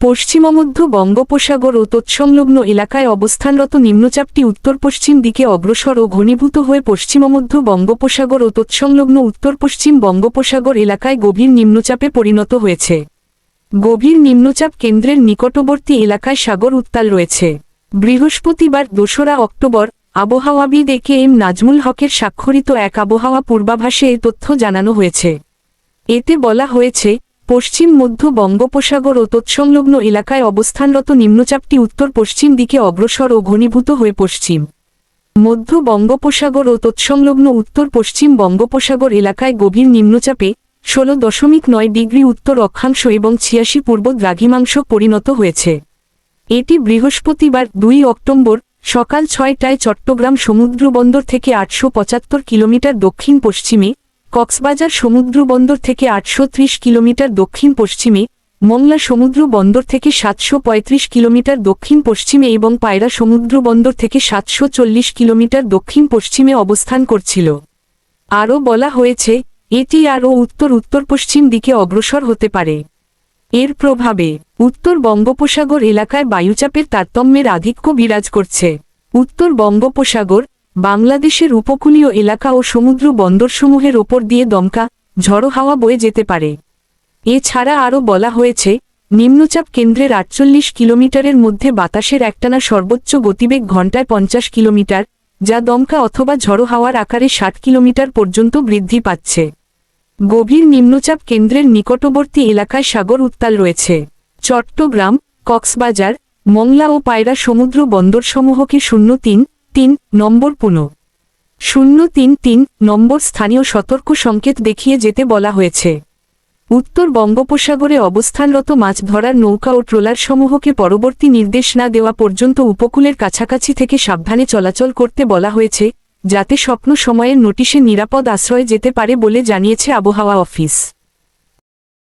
পশ্চিমমধ্য বঙ্গোপসাগর ও তৎসংলগ্ন এলাকায় অবস্থানরত নিম্নচাপটি উত্তর পশ্চিম দিকে অগ্রসর ও ঘনীভূত হয়ে পশ্চিমমধ্য বঙ্গোপসাগর ও তৎসংলগ্ন উত্তর পশ্চিম বঙ্গোপসাগর এলাকায় গভীর নিম্নচাপে পরিণত হয়েছে। গভীর নিম্নচাপ কেন্দ্রের নিকটবর্তী এলাকায় সাগর উত্তাল রয়েছে। বৃহস্পতিবার দোসরা অক্টোবর, আবহাওয়াবিদ এ কে এম নাজমুল হকের স্বাক্ষরিত এক আবহাওয়া পূর্বাভাসে এ তথ্য জানানো হয়েছে। এতে বলা হয়েছে পশ্চিম, মধ্য বঙ্গোপসাগর ও তৎসংলগ্ন এলাকায় অবস্থানরত নিম্নচাপটি উত্তর পশ্চিম দিকে অগ্রসর ও ঘনীভূত হয়ে পশ্চিম, মধ্য বঙ্গোপসাগর ও তৎসংলগ্ন উত্তর পশ্চিম বঙ্গোপসাগর এলাকায় গভীর নিম্নচাপে ষোলো দশমিক নয় ডিগ্রি উত্তর অক্ষাংশ এবং ছিয়াশি পূর্ব দ্রাঘিমাংশ পরিণত হয়েছে। এটি বৃহস্পতিবার দুই অক্টোবর সকাল ছয়টায় চট্টগ্রাম সমুদ্রবন্দর থেকে আটশো পঁচাত্তর কিলোমিটার দক্ষিণ পশ্চিমে কক্সবাজার সমুদ্রবন্দর থেকে আটশো ত্রিশ কিলোমিটার দক্ষিণ পশ্চিমে, মংলা সমুদ্র বন্দর থেকে সাতশো পঁয়ত্রিশ কিলোমিটার দক্ষিণ পশ্চিমে এবং পায়রা সমুদ্র বন্দর থেকে সাতশো চল্লিশ কিলোমিটার দক্ষিণ পশ্চিমে অবস্থান করছিল। আরও বলা হয়েছে, এটি আরও উত্তর উত্তর পশ্চিম দিকে অগ্রসর হতে পারে। এর প্রভাবে, উত্তর বঙ্গোপসাগর এলাকায় বায়ুচাপের তারতম্যের আধিক্য বিরাজ করছে। উত্তর বঙ্গোপসাগর বাংলাদেশের উপকূলীয় এলাকা ও সমুদ্র বন্দরসমূহের ওপর দিয়ে দমকা, ঝড়ো হাওয়া বয়ে যেতে পারে। এছাড়া আরও বলা হয়েছে, নিম্নচাপ কেন্দ্রের আটচল্লিশ কিলোমিটারের মধ্যে বাতাসের একটানা সর্বোচ্চ গতিবেগ ঘন্টায় পঞ্চাশ কিলোমিটার, যা দমকা অথবা ঝড়ো হাওয়ার আকারে ষাট কিলোমিটার পর্যন্ত বৃদ্ধি পাচ্ছে। গভীর নিম্নচাপ কেন্দ্রের নিকটবর্তী এলাকায় সাগর উত্তাল রয়েছে। চট্টগ্রাম, কক্সবাজার, মংলা ও পায়রা সমুদ্র বন্দরসমূহকে শূন্য তিন তিন, নম্বর পুনঃ। শূন্য তিন তিন, নম্বর স্থানীয় সতর্ক সংকেত দেখিয়ে যেতে বলা হয়েছে। উত্তর বঙ্গোপসাগরে অবস্থানরত মাছ ধরার নৌকা ও ট্রলার সমূহকে পরবর্তী নির্দেশ না দেওয়া পর্যন্ত উপকূলের কাছাকাছি থেকে সাবধানে চলাচল করতে বলা হয়েছে, যাতে স্বপ্ন সময়ের নোটিশে নিরাপদ আশ্রয়ে যেতে পারে বলে জানিয়েছে আবহাওয়া অফিস।